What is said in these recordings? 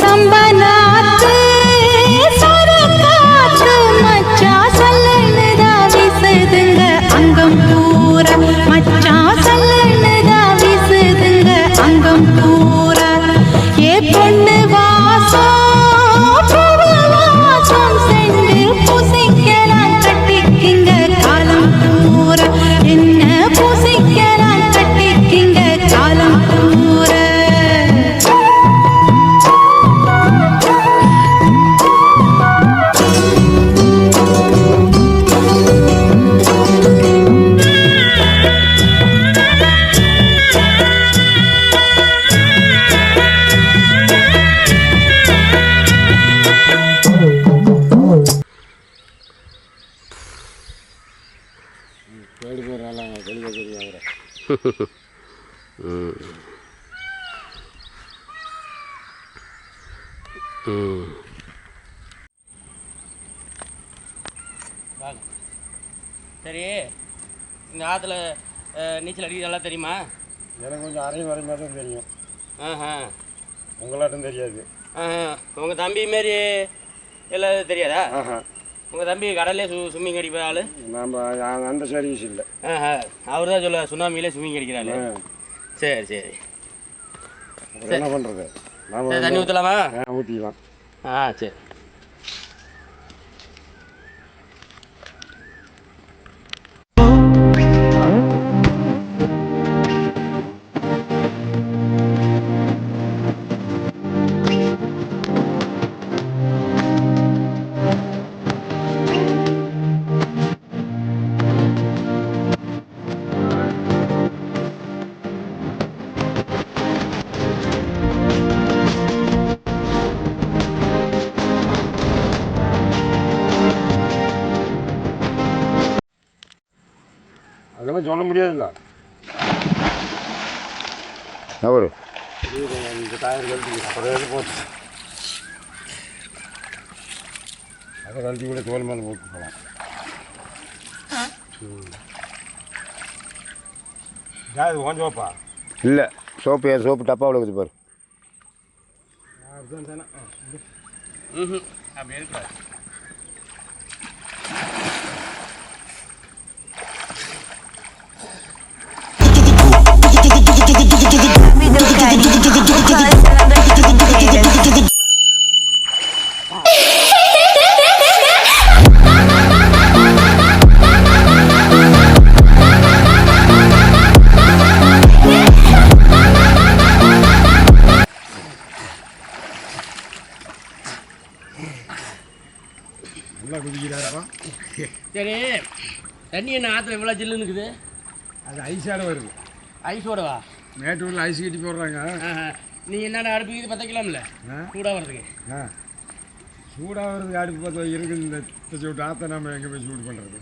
சம்பனாத்து சரி இந்த ஆற்றுல நீச்சல் அடிக்கிறது நல்லா தெரியுமா? எனக்கு கொஞ்சம் அரையும் வரையும் தான் தெரியும். ஆஹா. உங்களாட்டும் தெரியாது. ஆஹா. உங்கள் தம்பி மாரி எல்லாம் தெரியாதா? ஆஹா. உங்கள் தம்பி கடல்லே சு ஸ்விம்மிங் அடிக்கிற ஆள்? நாம் அந்த சர்வீஸ் இல்லை. அவர் தான் சொல்ல சுனாமியிலே ஸ்விம்மிங் அடிக்கிறாள் ஆ. சரி சரி. என்ன பண்ணுறது தண்ணி ஊற்றலாமா ஊற்றிக்கலாம் ஆ சரி. அதெல்லாம் சொல்ல முடியாதுல்ல. அவரு இந்த டயர் கழட்டி அப்புறம் போச்சு? அதை கழட்டி கூட தோல் மேலே போட்டு போகலாம் இது ஓஞ்சோப்பா இல்லை சோப்பு ஏன் சோப்பு டப்பாவில் இருக்குது பாரு. அதுதான் சரி. தண்ணி என்ன ஆற்றுல இவ்வளோ ஜில்லுன்னு இருக்குது அது ஐஸாட வருது. ஐஸோடவா மேட்டூரில் ஐஸ் கட்டி போடுறாங்க. நீங்கள் என்னென்ன அடுப்பு இது பற்றிக்கலாம்ல ஆ? சூடாக வரதுக்கு ஆ. சூடாக வருது அடுப்பு பற்ற இருக்கு இந்த சூட்டு. ஆற்ற நம்ம எங்கே போய் சூடு பண்ணுறது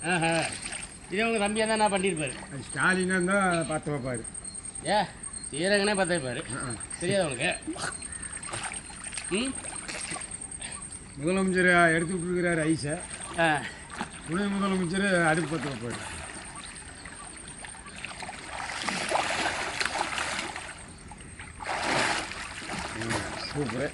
இதே உங்கள் தம்பியாக தான் நான் பண்ணியிருப்பாரு ஸ்டாலினா தான் பார்த்து வைப்பார். ஏ சீரகனே பார்த்து வைப்பாரு. தெரியாதா உனக்கு? ம்? முதலமைச்சர் எடுத்து விட்டுருக்கிறாரு ஐஸை. ஆ. துணை முதலமைச்சர் அடுப்பு பற்ற வைப்பார் சூப்பரு.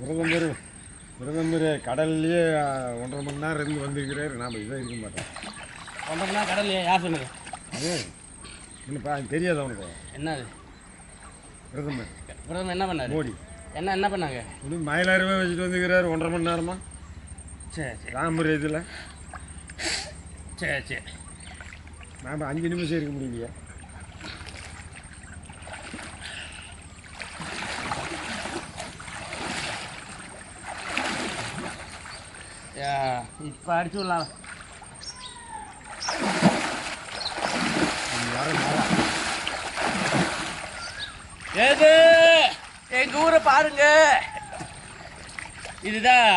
பிரதமர் பிரதமர் கடல்லையே ஒன்றரை மணி நேரம் இருந்து வந்திருக்கிறாரு. நாம் இதான் இருக்க மாட்டோம். ஒன்றரை கடல் யார் சொன்னது? அது என்னப்பா தெரியாது அவனுக்கு என்ன அது பிரதமர் பிரதமர் என்ன பண்ணாரு? மோடி. என்ன என்ன பண்ணாங்க? இன்னும் மயிலாருமே வச்சுட்டு வந்துக்கிறாரு ஒன்றரை மணி நேரமா? சரி சரி ராமர் இதில். சரி சரி நாம் அஞ்சு நிமிஷம் இருக்க முடியலையா. இப்போ அடிச்சு விடலாம் ஏது எங்க ஊரை பாருங்க இதுதான்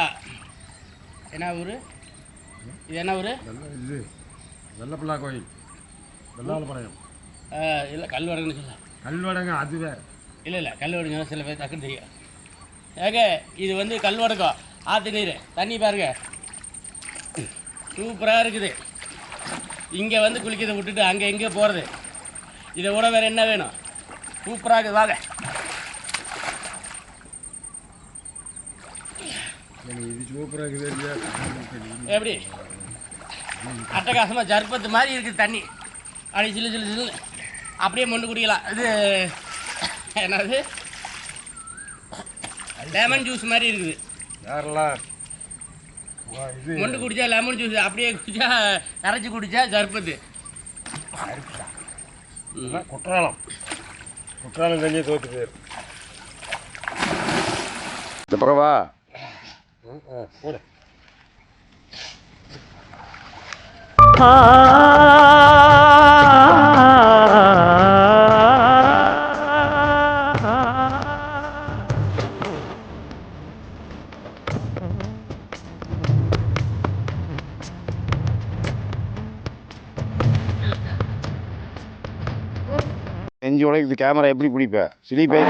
என்ன ஊர் இது என்ன ஊர் இது வெள்ளப்பிள்ளா கோயில் வெள்ளாலப்பாளையம் இல்லை கல்வடங்கன்னு சொல்லலாம் கல்வடங்க அது வேறு இல்லை இல்லை கல்வடங்க சில பேர் டக்குன்னு தெரியும் ஏக இது வந்து கல்வடக்கம் ஆற்று நீர் தண்ணி பாருங்கள் சூப்பராக இருக்குது. இங்கே வந்து குளிக்கிறதை விட்டுட்டு அங்கே எங்கே போகிறது இதை விட வேறு என்ன வேணும்? சூப்பராக இருக்குது. வாங்க. எப்படி? அட்டகாசமாக ஜர்பத்து மாதிரி இருக்குது தண்ணி. அப்படி சில்லு சில்லு சில்லு. அப்படியே மொண்டு குடிக்கலாம். இது என்னது? லெமன் ஜூஸ் மாதிரி இருக்குது. யாரெல்லாம்? மொண்டு குடிச்சா லெமன் ஜூஸ் அப்படியே குடிச்சா கரைச்சி குடிச்சா ஜர்பத்து இதெல்லாம் குற்றாலம். குற்றாலம் தண்ணியை தோற்று போயிரு. இந்த பக்கம் வா. ஆ. போடு கேமரா எப்படி பிடிப்ப? சிலிப்பை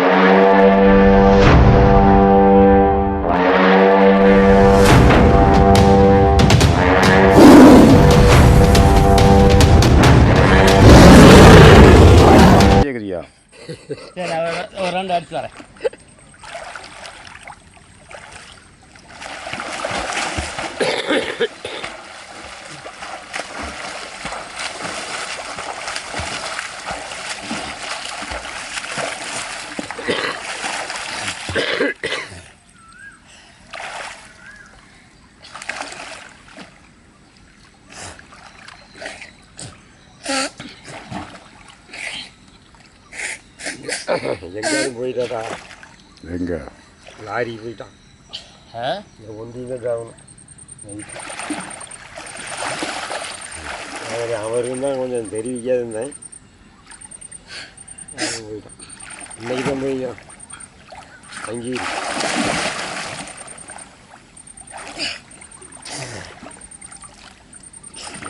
கேக்குறியா சரி ஒரு ரெண்டு அடிச்சு வரேன். போயிட்டாடா எங்க? லாரி போயிட்டான் ஆ? இந்த ஒன்றியும் தான் ஆகணும் அவர் தான் கொஞ்சம் தெரிவிக்காது இருந்தேன் அவன் போயிட்டான் இன்னைக்கு தான் போய்க்கிறான். அங்கேயும்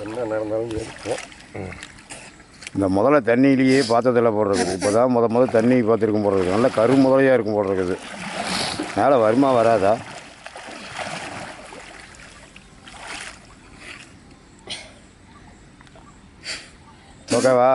என்ன நடந்தாலும் சரி இந்த முதல்ல தண்ணியிலேயே பாத்திரத்தில் போடுறது. இப்போ தான் முத முதல் தண்ணி பார்த்துருக்கும் போடுறது. நல்ல கரு முதலையாக இருக்கும் போடுறது மேலே வருமா வராதா? ஓகேவா?